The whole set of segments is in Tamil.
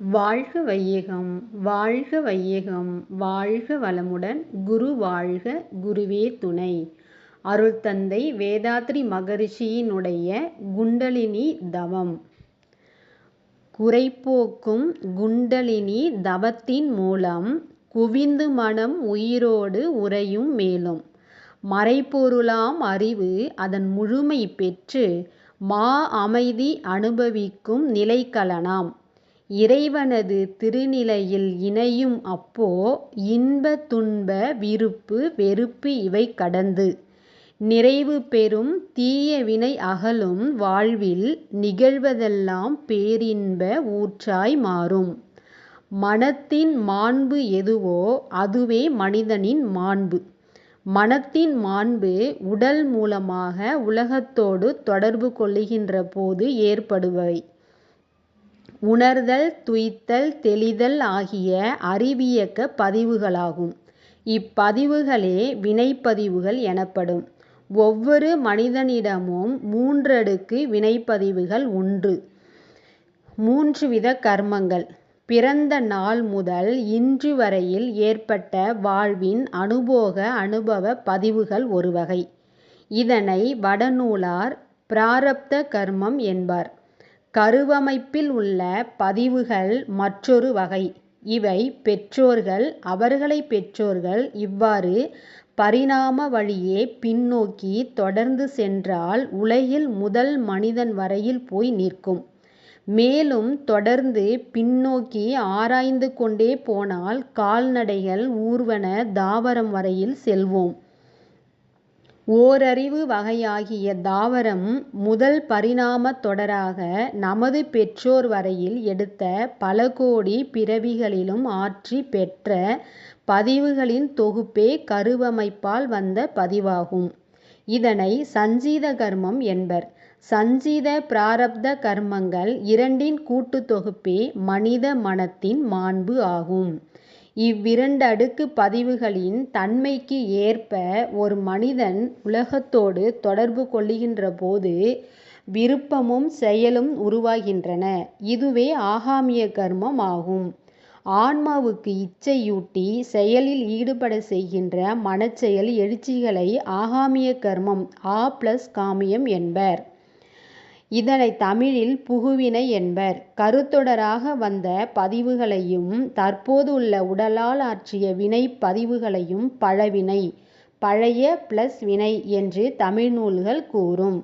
வாழ்க வையகம் வாழ்க வையகம் வாழ்க வளமுடன் குரு வாழ்க குருவே துணை. அருள்தந்தை வேதாத்ரி மகரிஷியினுடைய குண்டலினி தவம். குறைப்போக்கும் குண்டலினி தவத்தின் மூலம் குவிந்து மனம் உயிரோடு உறையும் மேலும் மறைபொருளாம் அறிவு அதன் முழுமை பெற்று மா அமைதி அனுபவிக்கும் நிலைக்கலனாம் இறைவனது திருநிலையில் இணையும் அப்போ இன்ப துன்ப விருப்பு வெறுப்பு இவை கடந்து. நிறைவு பெறும் தீய வினை அகலும் வாழ்வில் நிகழ்வதெல்லாம் பேரின்ப ஊற்றாய் மாறும். மனத்தின் மாண்பு எதுவோ அதுவே மனிதனின் மாண்பு. மனத்தின் மாண்பு உடல் மூலமாக உலகத்தோடு தொடர்பு கொள்ளுகின்ற போது ஏற்படுபவை. உணர்தல் துய்த்தல் தெளிதல் ஆகிய அறிவியக்க பதிவுகளாகும். இப்பதிவுகளே வினைப்பதிவுகள் எனப்படும். ஒவ்வொரு மனிதனிடமும் மூன்றடுக்கு வினைப்பதிவுகள் உண்டு. மூன்று வித கர்மங்கள். பிறந்த நாள் முதல் இன்று வரையில் ஏற்பட்ட வாழ்வின் அனுபோக அனுபவ பதிவுகள் ஒரு வகை. இதனை வடநூலார் பிராரப்த கர்மம் என்பார். கருவமைப்பில் உள்ள பதிவுகள் மற்றொரு வகை. இவை பெற்றோர்கள் அவர்களை பெற்றோர்கள் இவ்வாறு பரிணாம வழியே பின்னோக்கி தொடர்ந்து சென்றால் உலகில் முதல் மனிதன் வரையில் போய் நிற்கும். மேலும் தொடர்ந்து பின்னோக்கி ஆராய்ந்து கொண்டே போனால் கால்நடைகள் ஊர்வன தாவரம் வரையில் செல்வோம். ஓரறிவு வகையாகிய தாவரம் முதல் பரிணாம தொடராக நமது பெற்றோர் வரையில் எடுத்த பல கோடி பிறவிகளிலும் ஆற்றி பெற்ற பதிவுகளின் தொகுப்பே கருவமைப்பால் வந்த பதிவாகும். இதனை சஞ்சீத கர்மம் என்பர். சஞ்சீத பிராரப்த கர்மங்கள் இரண்டின் கூட்டுத் தொகுப்பே மனித மனத்தின் மாண்பு ஆகும். இவ்விரண்டடுக்கு பதிவுகளின் தன்மைக்கு ஏற்ப ஒரு மனிதன் உலகத்தோடு தொடர்பு கொள்ளுகின்ற போது விருப்பமும் செயலும் உருவாகின்றன. இதுவே ஆகாமிய கர்மம் ஆகும். ஆன்மாவுக்கு இச்சையூட்டி செயலில் ஈடுபட செய்கின்ற மனச்செயல் எழுச்சிகளை ஆகாமிய கர்மம் ஆ பிளஸ் காமியம் என்பர். இதனை தமிழில் புகுவினை என்பர். கருத்தொடராக வந்த பதிவுகளையும் தற்போது உள்ள உடலால் ஆற்றிய வினை பதிவுகளையும் பழவினை பழைய பிளஸ் வினை என்று தமிழ் நூல்கள் கூறும்.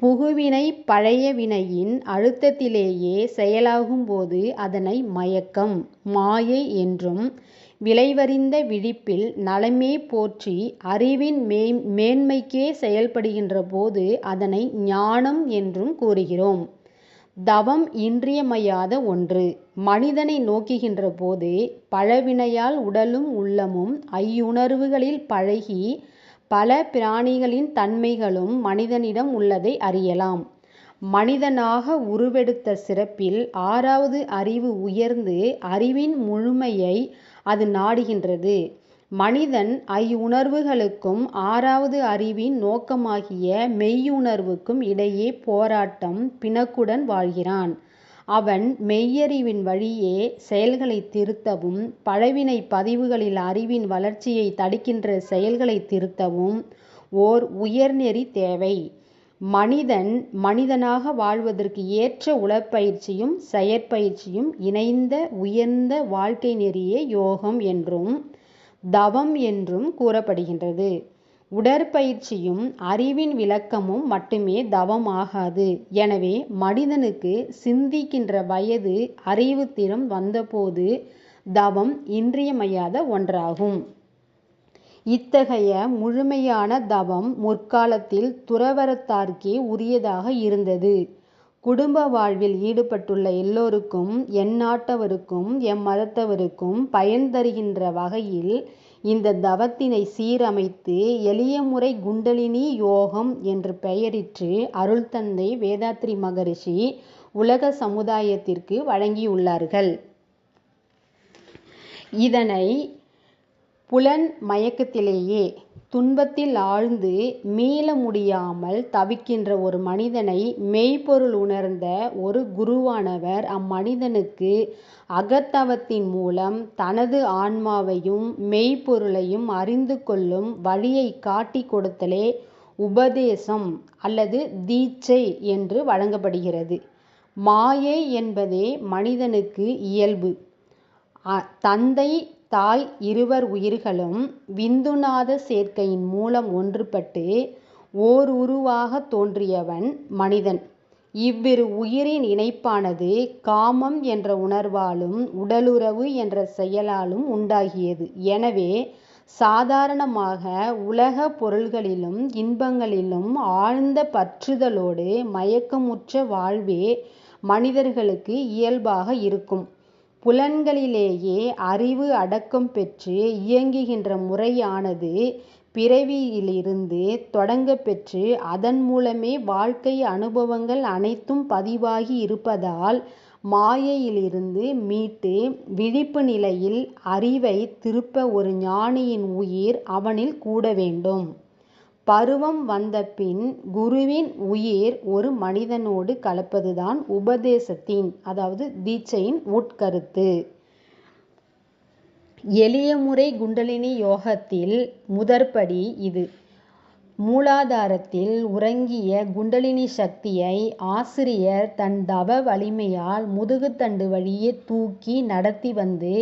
புகுவினை பழைய வினையின் அழுத்தத்திலேயே செயலாகும்போது அதனை மயக்கம் மாயை என்றும் விளைவறிந்த விழிப்பில் நலமே போற்றி அறிவின் மேன்மைக்கே செயல்படுகின்ற போது அதனை ஞானம் என்றும் கூறுகிறோம். தவம் இன்றியமையாத ஒன்று. மனிதனை நோக்குகின்ற போது பழவினையால் உடலும் உள்ளமும் ஐயுணர்வுகளில் பழகி பல பிராணிகளின் தன்மைகளும் மனிதனிடம் உள்ளதை அறியலாம். மனிதனாக உருவெடுத்த சிறப்பில் ஆறாவது அறிவு உயர்ந்து அறிவின் முழுமையை அது நாடுகின்றது. மனிதன் ஐயுணர்வுகளுக்கும் ஆறாவது அறிவின் நோக்கமாகிய மெய்யுணர்வுக்கும் இடையே போராட்டம் பிணக்குடன் வாழ்கிறான். அவன் மெய்யறிவின் வழியே செயல்களை திருத்தவும் பழவினை பதிவுகளில் அறிவின் வளர்ச்சியை தடுக்கின்ற செயல்களை திருத்தவும் ஓர் உயர்நெறி தேவை. மனிதன் மனிதனாக வாழ்வதற்கு ஏற்ற உடற்பயிற்சியும் செயற்பயிற்சியும் இணைந்த உயர்ந்த வாழ்க்கை நெறியே யோகம் என்றும் தவம் என்றும் கூறப்படுகின்றது. உடற்பயிற்சியும் அறிவின் விளக்கமும் மட்டுமே தவம் ஆகாது எனவே மனிதனுக்கு சிந்திக்கின்ற வயது அறிவு திறம் வந்தபோது தவம் இன்றியமையாத ஒன்றாகும். இத்தகைய முழுமையான தவம் முற்காலத்தில் துறவறத்தார்க்கே உரியதாக இருந்தது. குடும்ப வாழ்வில் ஈடுபட்டுள்ள எல்லோருக்கும் எந்நாட்டவருக்கும் எம்மதத்தவருக்கும் பயன் தருகின்ற வகையில் இந்த தவத்தினை சீரமைத்து எளிய முறை குண்டலினி யோகம் என்று பெயரிட்டு அருள்தந்தை வேதாத்ரி மகரிஷி உலக சமுதாயத்திற்கு வழங்கியுள்ளார்கள். இதனை புலன் மயக்கத்திலேயே துன்பத்தில் ஆழ்ந்து மீள முடியாமல் தவிக்கின்ற ஒரு மனிதனை மெய்ப்பொருள் உணர்ந்த ஒரு குருவானவர் அம்மனிதனுக்கு அகத்தவத்தின் மூலம் தனது ஆன்மாவையும் மெய்ப்பொருளையும் அறிந்து கொள்ளும் வழியை காட்டிக் கொடுத்தலே உபதேசம் அல்லது தீட்சை என்று வழங்கப்படுகிறது. மாயை என்பதே மனிதனுக்கு இயல்பு. தந்தை தாய் இருவர் உயிர்களும் விந்துநாத சேர்க்கையின் மூலம் ஒன்றுபட்டு ஓர் உருவாகத் தோன்றியவன் மனிதன். இவ்விரு உயிரின் இணைப்பானது காமம் என்ற உணர்வாலும் உடலுறவு என்ற செயலாலும் உண்டாகியது. எனவே சாதாரணமாக உலகப் பொருள்களிலும் இன்பங்களிலும் ஆழ்ந்த பற்றுதலோடு மயக்கமுற்ற வாழ்வே மனிதர்களுக்கு இயல்பாக இருக்கும். புலன்களிலேயே அறிவு அடக்கம் பெற்று இயங்குகின்ற முறையானது பிறவியிலிருந்து தொடங்கப்பெற்று அதன் மூலமே வாழ்க்கை அனுபவங்கள் அனைத்தும் பதிவாகி இருப்பதால் மாயையிலிருந்து மீட்டு விழிப்பு நிலையில் அறிவைத் திருப்ப ஒரு ஞானியின் உயிர் அவனில் கூட வேண்டும். பருவம் வந்தபின் குருவின் உயிர் ஒரு மனிதனோடு கலப்பதுதான் உபதேசத்தின் அதாவது தீட்சையின் உட்கருத்து. எளியமுறை குண்டலினி யோகத்தில் முதற்படி இது. மூலாதாரத்தில் உறங்கிய குண்டலினி சக்தியை ஆசிரியர் தன் தவ வலிமையால் முதுகுத்தண்டு வழியே தூக்கி நடத்தி வந்து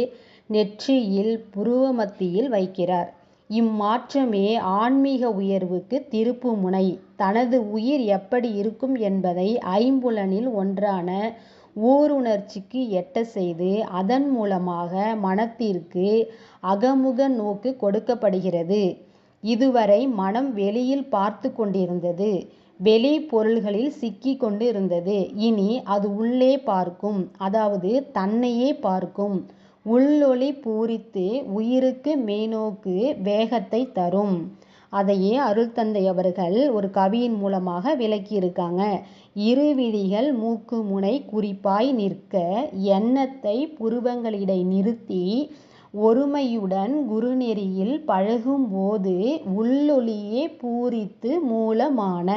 நெற்றியில் புருவ மத்தியில் வைக்கிறார். இம்மாற்றமே ஆன்மீக உயர்வுக்குத் திருப்பு முனை. தனது உயிர் எப்படி இருக்கும் என்பதை ஐம்புலனில் ஒன்றான ஊருணர்ச்சிக்கு எட்டச் செய்து அதன் மூலமாக மனத்திற்கு அகமுக நோக்கு கொடுக்கப்படுகிறது. இதுவரை மனம் வெளியில் பார்த்துக் கொண்டிருந்தது. வெளிப் பொருள்களில் சிக்கிக் கொண்டு இருந்தது. இனி அது உள்ளே பார்க்கும். அதாவது தன்னையே பார்க்கும். உள்ளொளி பூரித்து உயிருக்கு மேனோக்கு வேகத்தைத் தரும். அதையே அருட்தந்தை அவர்கள் ஒரு கவியின் மூலமாக விளக்கியிருக்காங்க. இருவிழிகள் மூக்குமுனை குறிப்பாய் நிற்க எண்ணத்தைப் புருவங்களிடை நிறுத்தி ஒருமையுடன் குருநெறியில் பழகும்போது உள்ளொளியே பூரித்து மூலமான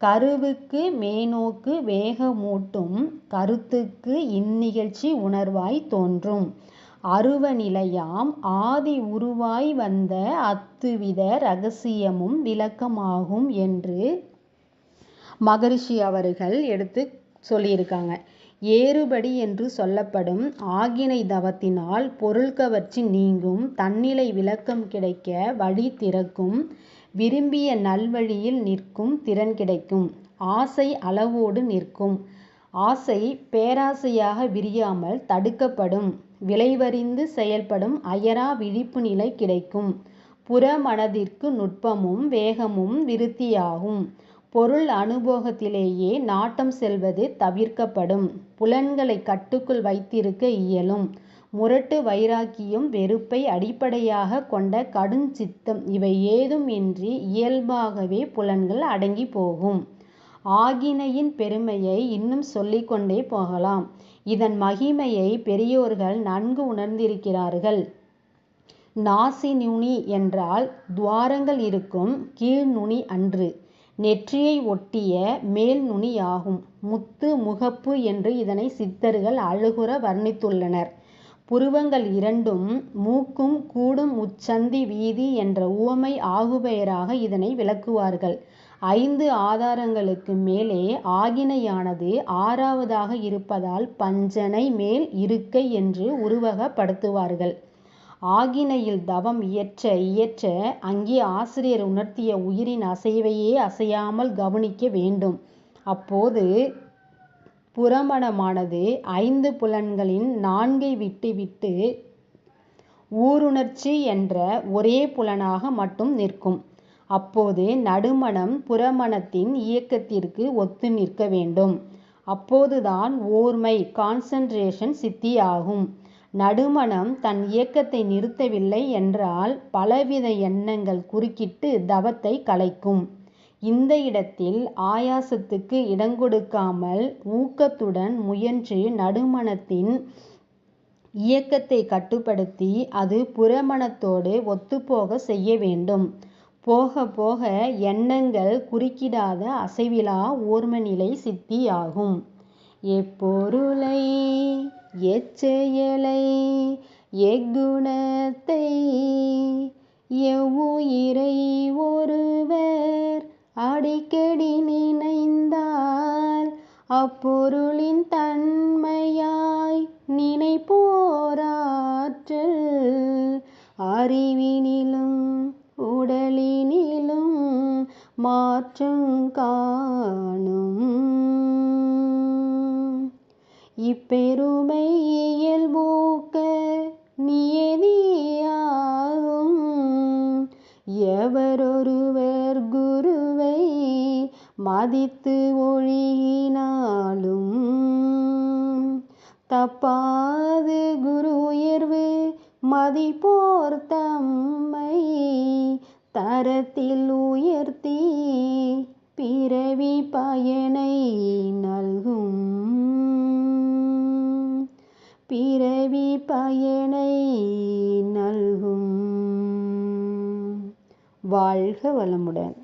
கருவுக்கு மேனோக்கு வேகமூட்டும் கருத்துக்கு இந்நிகழ்ச்சி உணர்வாய்த் தோன்றும் அருவநிலையாம் ஆதி உருவாய் வந்த அத்துவித ரகசியமும் விளக்கமாகும் என்று மகரிஷி அவர்கள் எடுத்து சொல்லியிருக்காங்க. ஏறுபடி என்று சொல்லப்படும் ஆகினை தவத்தினால் பொருள் கவர்ச்சி நீங்கும் தன்னிலை விளக்கம் கிடைக்க வழி திறக்கும் விரும்பிய நல்வழியில் நிற்கும் திறன் கிடைக்கும். ஆசை அளவோடு நிற்கும். ஆசை பேராசையாக விரியாமல் தடுக்கப்படும். விளைவறிந்து செயல்படும் அயரா விழிப்பு நிலை கிடைக்கும். புறமனதிற்கு நுட்பமும் வேகமும் விருத்தியாகும். பொருள் அனுபோகத்திலேயே நாட்டம் செல்வது தவிர்க்கப்படும். புலன்களை கட்டுக்குள் வைத்திருக்க இயலும். முரட்டு வைராக்கியம் வெறுப்பை அடிப்படையாகக் கொண்ட கடுஞ்சித்தம் இவை ஏதும் இன்றி இயல்பாகவே புலன்கள் அடங்கிப் போகும். ஆகினையின் பெருமையை இன்னும் சொல்லிக்கொண்டே போகலாம். இதன் மகிமையை பெரியோர்கள் நன்கு உணர்ந்திருக்கிறார்கள். நாசி நுனி என்றால் துவாரங்கள் இருக்கும் கீழ் நுனி அன்று. நெற்றியை ஒட்டிய மேல் நுனியாகும். முத்து முகப்பு என்று இதனைச் சித்தர்கள் அழகுற வர்ணித்துள்ளனர். புருவங்கள் இரண்டும் மூக்கும் கூடும் உச்சந்தி வீதி என்ற உவமை ஆகுபெயராக இதனை விளக்குவார்கள். ஐந்து ஆதாரங்களுக்கு மேலே ஆகினையானது ஆறாவதாக இருப்பதால் பஞ்சனை மேல் இருக்கை என்று உருவகப்படுத்துவார்கள் ஆகினையில் தவம் இயற்ற இயற்ற அங்கே ஆசிரியர் உணர்த்திய உயிரின் அசைவையே அசையாமல் கவனிக்க வேண்டும். அப்போது புறமணமானது ஐந்து புலன்களின் நான்கை விட்டுவிட்டு ஊருணர்ச்சி என்ற ஒரே புலனாக மட்டும் நிற்கும். அப்போது நடுமனம் புறமனத்தின் இயக்கத்திற்கு ஒத்து நிற்க வேண்டும். அப்போதுதான் ஓர்மை கான்சன்ட்ரேஷன் சித்தியாகும். நடுமனம் தன் இயக்கத்தை நிறுத்தவில்லை என்றால் பலவித எண்ணங்கள் குறுக்கிட்டு தவத்தை கலைக்கும். இந்த இடத்தில் ஆயாசத்துக்கு இடங்கொடுக்காமல் ஊக்கத்துடன் முயன்று நடுமனத்தின் இயக்கத்தை கட்டுப்படுத்தி அது புறமனத்தோடு ஒத்துப்போக செய்ய வேண்டும். போக போக எண்ணங்கள் குறுக்கிடாத அசைவிலா ஓர்மநிலை சித்தியாகும். எப்பொருளை எச்செயலை எக்குணத்தை எவ்வுயிரை ஒருவர் அடிக்கடி நினைந்தால் அப்பொருளின் தன்மையாய் நினைப்போராற்றல் அறிவினிலும் மாற்றங் காணும். இப்பெருமை இயல்பூக்க நியதியாகும். எவரொருவர் குருவை மதித்து ஒழியினாலும் தப்பாது குரு உயர்வு மதிப்போர் தம்மை தரத்தில் உயர்த்தி பிறவி பயனை நல்கும். பிறவி பயனை நல்கும். வாழ்க வளமுடன்